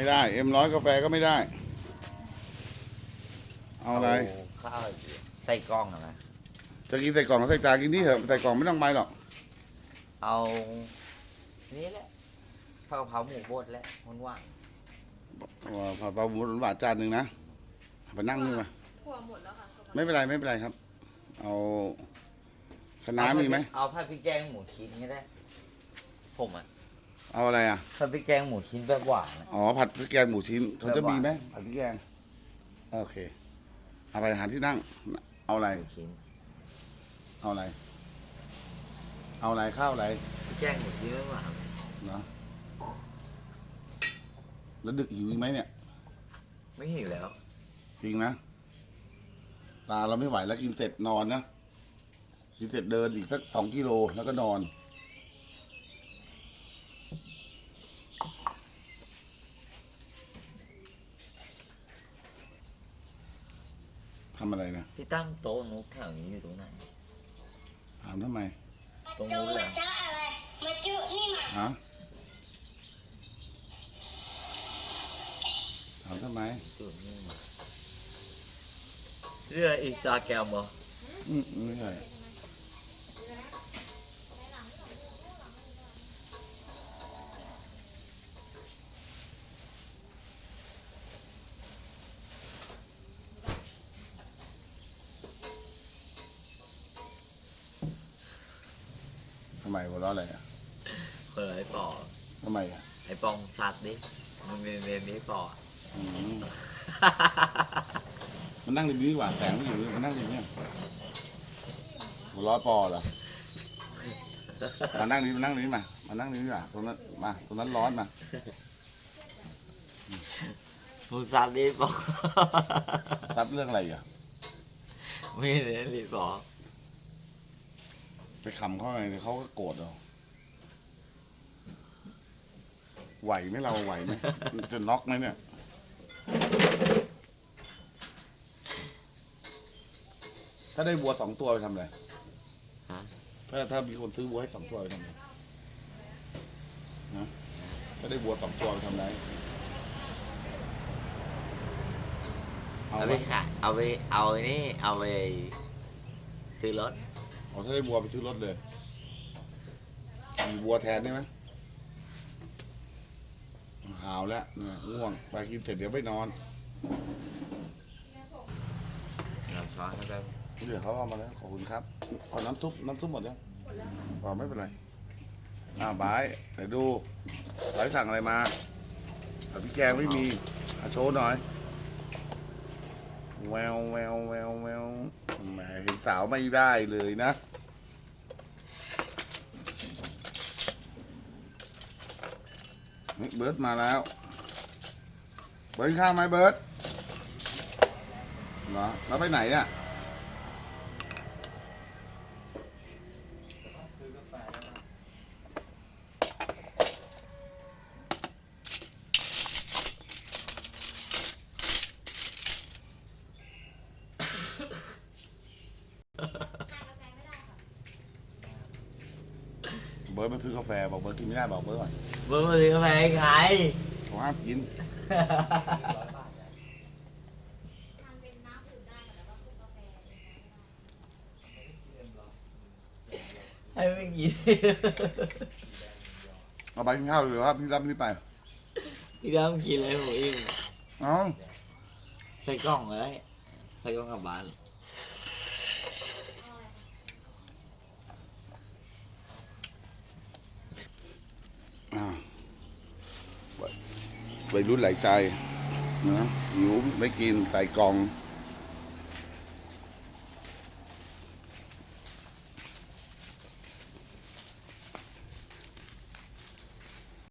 ไม่ได้เอ็มร้อยกาแฟก็ไม่ได้ เอาอะไร ข้าวใส่กล้องอะนะจะกินใส่กล่องหรือใส่จานกินนี่เถอะใส่กล่องไม่ต้องไปหรอก เอานี่แหละข้าวกะเพราหมูบดและมันว่างว่าผัดปลาหมูหวานจานหนึ่งนะไปนั่งนี่มาถั่วหมดแล้วค่ะไม่เป็นไรไม่เป็นไรครับ เอาคะน้ามีไหมเอาผัดพริกแกงหมูชิ้นก็ได้ผมอะ เอาอะไรอะผัดพริกแกงหมูชิ้นแบบหวานอะอ๋อผัดพริกแกงหมูชิ้นเขาจะมีไหมผัดพริกแกงโอเคเอาไปอาหารที่นั่ง เอาอะไร หมูชิ้นเอาอะไร เอาอะไรข้าวอะไรพริกแกงหมูชิ้นแบบหวานเนาะแล้วดึกหิวอีกไหมเนี่ย ไม่หิวแล้ว จริงนะ ตาเราไม่ไหวแล้วกินเสร็จนอนนะ กินเสร็จเดินอีกสักสองกิโลแล้วก็นอน อะไรนะพี่ตั้งโต๊ะนุกแถวนี้อยู่ตรงไหน ถามทำไมตรงนู้นเลยจะอะไรมาจุนี่มาฮะถามทำไมจุดนี่มาเรื่องอินสตาแกรมเหรออืมไม่ใช่ ไมหัวเราะอะไรอะเปิดไอ้ปอทำไมอะไอ้ปองซัดดิมึงเรียนเรียนนี้ปอ อืมมันนั่งดีๆดีกว่าแสงไม่อยู่นี่มันนั่งดีเนี่ยหัวเร้อปอเหรอมานั่งนี้มานั่งนี้มามานั่งนี้ดีกว่าตรงนั้นมาตรงนั้นร้อนมามึงซัดดิปอ ซัดเรื่องอะไรอะ ไม่เรียนดิปอ ไปขำเขาไงเดี๋ยวเขาก็โกรธเราไหวไหมเราไหวไหมจะน็อกไหมเนี่ย ถ้าได้วัวสองตัวไปทำอะไรฮะ ถ้าถ้ามีคนซื้อวัวให้สองตัวไปทำอะไรนะถ้าได้วัวสองตัวไปทำอะไรเอาเอาไหไปมขายเอาไปเอาไอ้นี่เอาไปซื้อรถาถ้าได้วัวไปซื้อรถเลยมีวัวแทนได้ไหมหาวแล้วเนี่ยง่วงไปกินเสร็จเดี๋ยวไปนอนเราช้อนให้ไปเดี๋ยวเขาเอามาแล้วขอบคุณครับเอน้ำซุปน้ำซุปหมดแล้วอ๋อไม่เป็นไรอ้าบายไหนดูบายสั่งอะไรมาแต่พี่แกงไม่มีอโชว์หน่อยแววแววแววแวว แหมเห็นสาวไม่ได้เลยนะ เบิร์ดมาแล้ว เบิร์ดข้าวไหมเบิร์ดเหรอแล้วไปไหนอะ เบิร์ดมาซื้อกาแฟบอกเบิร์ดกินไม่ได้บอกเบิร์ดก่อนเมื่อมาซื้อกาแฟให้ใคร เขาห้ามกินทำเป็นน้ำดื่มได้ค่ะแต่ว่าพวกกาแฟให้ไม่กินเอาไปกินข้าวเลยครับพี่รับรีบไปพี่ดำกินเลยหมูอิ่มเอ้า ใส่กล่องเลย ใส่กล่องกลับบ้าน อ่า วัยรุ่นหลายใจนะหิวไม่กินใส่กล่อง